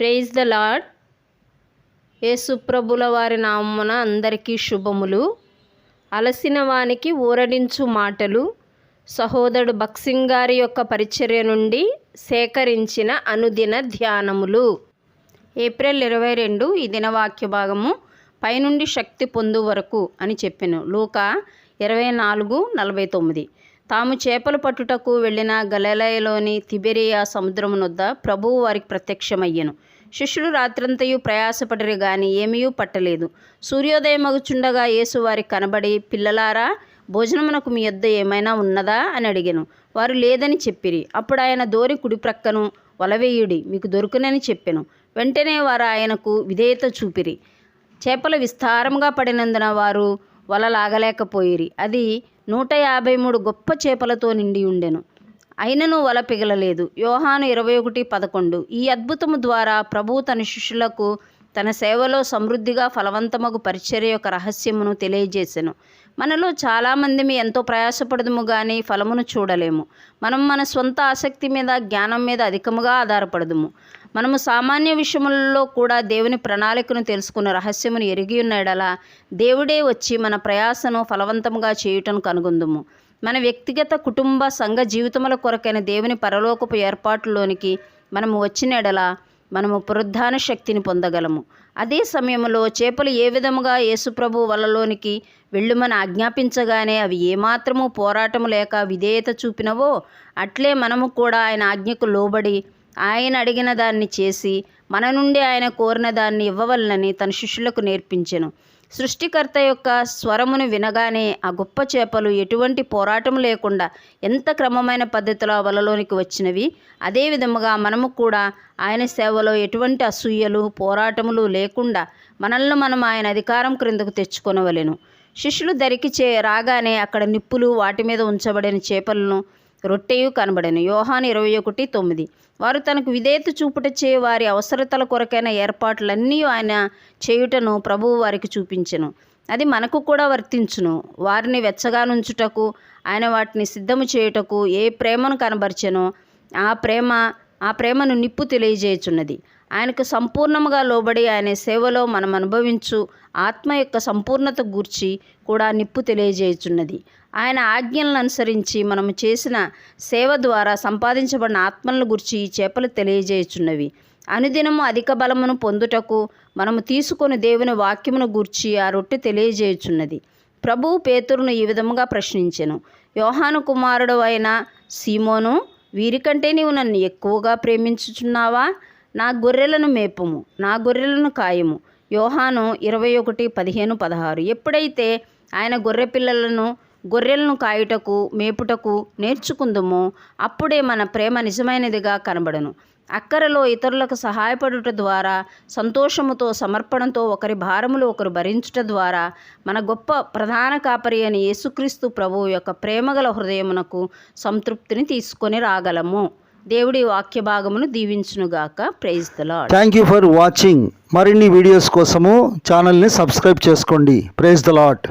Praise the lord యేసుప్రభుల వారి నామమున అందరికీ శుభములు. అలసిన వానికి ఊరడించు మాటలు. సహోదరుడు బక్సింగ్ గారి యొక్క పరిచర్య నుండి సేకరించిన అనుదిన ధ్యానములు. ఏప్రిల్ ఇరవై రెండు ఈ దినవాక్య భాగము పైనుండి శక్తి పొందు వరకు అని చెప్పాను. లూక ఇరవై నాలుగు నలభై తొమ్మిది. తాము చేపలు పట్టుటకు వెళ్ళిన గలలయలోని తిబెరియా సముద్రమునొద్ద ప్రభువు వారికి ప్రత్యక్షమయ్యెను. శిష్యులు రాత్రంతయు ప్రయాసపడిరి గాని ఏమీ పట్టలేదు. సూర్యోదయం మగుచుండగా యేసు వారికి కనబడి పిల్లలారా భోజనమునకు మీ యొద్ద ఏమైనా ఉన్నదా? అని అడిగాను. వారు లేదని చెప్పిరి. అప్పుడు ఆయన దోరి కుడి ప్రక్కను వలవేయుడి మీకు దొరుకునని చెప్పాను. వెంటనే వారు ఆయనకు విధేయత చూపిరి. చేపలు విస్తారంగా పడినందున వారు వల లాగలేకపోయిరి అది నూట యాభై మూడు గొప్ప చేపలతో నిండి ఉండెను. అయినను వల పిగలలేదు. యోహాను ఇరవై ఒకటి పదకొండు. ఈ అద్భుతము ద్వారా ప్రభు తన శిష్యులకు తన సేవలో సమృద్ధిగా ఫలవంతమగు పరిచర్య యొక్క రహస్యమును తెలియజేసెను. మనలో చాలామంది ఎంతో ప్రయాసపడదుము కానీ ఫలమును చూడలేము. మనం మన సొంత ఆసక్తి మీద జ్ఞానం మీద అధికముగా ఆధారపడదుము. మనము సామాన్య విషయములలో కూడా దేవుని ప్రణాళికను తెలుసుకున్న రహస్యమును ఎరిగి ఉన్నాడలా దేవుడే వచ్చి మన ప్రయాసను ఫలవంతముగా చేయుటను కనుగొందుము. మన వ్యక్తిగత కుటుంబ సంఘ జీవితముల కొరకైన దేవుని పరలోకపు ఏర్పాటులోనికి మనము వచ్చిన మనము పునరుద్ధాన శక్తిని పొందగలము. అదే సమయంలో చేపలు ఏ విధముగా యేసుప్రభు వలలోనికి వెళ్ళుమని ఆజ్ఞాపించగానే అవి ఏమాత్రము పోరాటము లేక విధేయత చూపినవో అట్లే మనము కూడా ఆయన ఆజ్ఞకు లోబడి ఆయన అడిగిన దాన్ని చేసి మన నుండి ఆయన కోరిన దాన్ని ఇవ్వవలనని తన శిష్యులకు నేర్పించెను. సృష్టికర్త యొక్క స్వరమును వినగానే ఆ గొప్ప చేపలు ఎటువంటి పోరాటం లేకుండా ఎంత క్రమమైన పద్ధతిలో వలలోనికి వచ్చినవి? అదే విధముగా మనము కూడా ఆయన సేవలో ఎటువంటి అసూయలు పోరాటములు లేకుండా మనల్ని మనం ఆయన అధికారం క్రిందకు తెచ్చుకొనవలెను. శిష్యులు దరికి చే రాగానే అక్కడ నిప్పులు వాటి మీద ఉంచబడిన చేపలను రొట్టెయు కనబడను. యోహాను ఇరవై ఒకటి తొమ్మిది. వారు తనకు విధేయత చూపుటచే వారి అవసరతల కొరకైన ఏర్పాట్లన్నీ ఆయన చేయుటను ప్రభువు వారికి చూపించెను. అది మనకు కూడా వర్తించును. వారిని వెచ్చగానుంచుటకు ఆయన వాటిని సిద్ధము చేయుటకు ఏ ప్రేమను కనబరిచెనో ఆ ప్రేమ ఆ ప్రేమను నిప్పు తెలియజేయుచున్నది. ఆయనకు సంపూర్ణముగా లోబడి ఆయన సేవలో మనం అనుభవించు ఆత్మ యొక్క సంపూర్ణత గూర్చి కూడా నిప్పు తెలియజేయుచున్నది. ఆయన ఆజ్ఞలను అనుసరించి మనము చేసిన సేవ ద్వారా సంపాదించబడిన ఆత్మలను గురించి ఈ చేపలు తెలియజేయుచున్నవి. అనుదినము అధిక బలమును పొందుటకు మనము తీసుకొని దేవుని వాక్యమును గూర్చి ఆ రొట్టె తెలియజేయుచున్నది. ప్రభువు పేతురును ఈ విధముగా ప్రశ్నించెను. యోహాను కుమారుడు అయిన సీమోను వీరికంటే నీవు నన్ను ఎక్కువగా ప్రేమించుచున్నావా? నా గొర్రెలను మేపుము నా గొర్రెలను కాయము. యోహాను ఇరవై ఒకటి పదిహేను పదహారు. ఎప్పుడైతే ఆయన గొర్రె పిల్లలను గొర్రెలను కాయుటకు మేపుటకు నేర్చుకుందుము. అప్పుడే మన ప్రేమ నిజమైనదిగా కనబడను. అక్కరలో ఇతరులకు సహాయపడుట ద్వారా సంతోషముతో సమర్పణతో ఒకరి భారములు ఒకరు భరించుట ద్వారా మన గొప్ప ప్రధాన కాపరి అని యేసుక్రీస్తు ప్రభువు యొక్క ప్రేమగల హృదయమునకు సంతృప్తిని తీసుకొని రాగలము. దేవుడి వాక్య భాగమును దీవించునుగాక praise the thank you for watching మరిన్ని వీడియోస్ కోసము ఛానల్ని సబ్స్క్రైబ్ చేసుకోండి. Praise the lot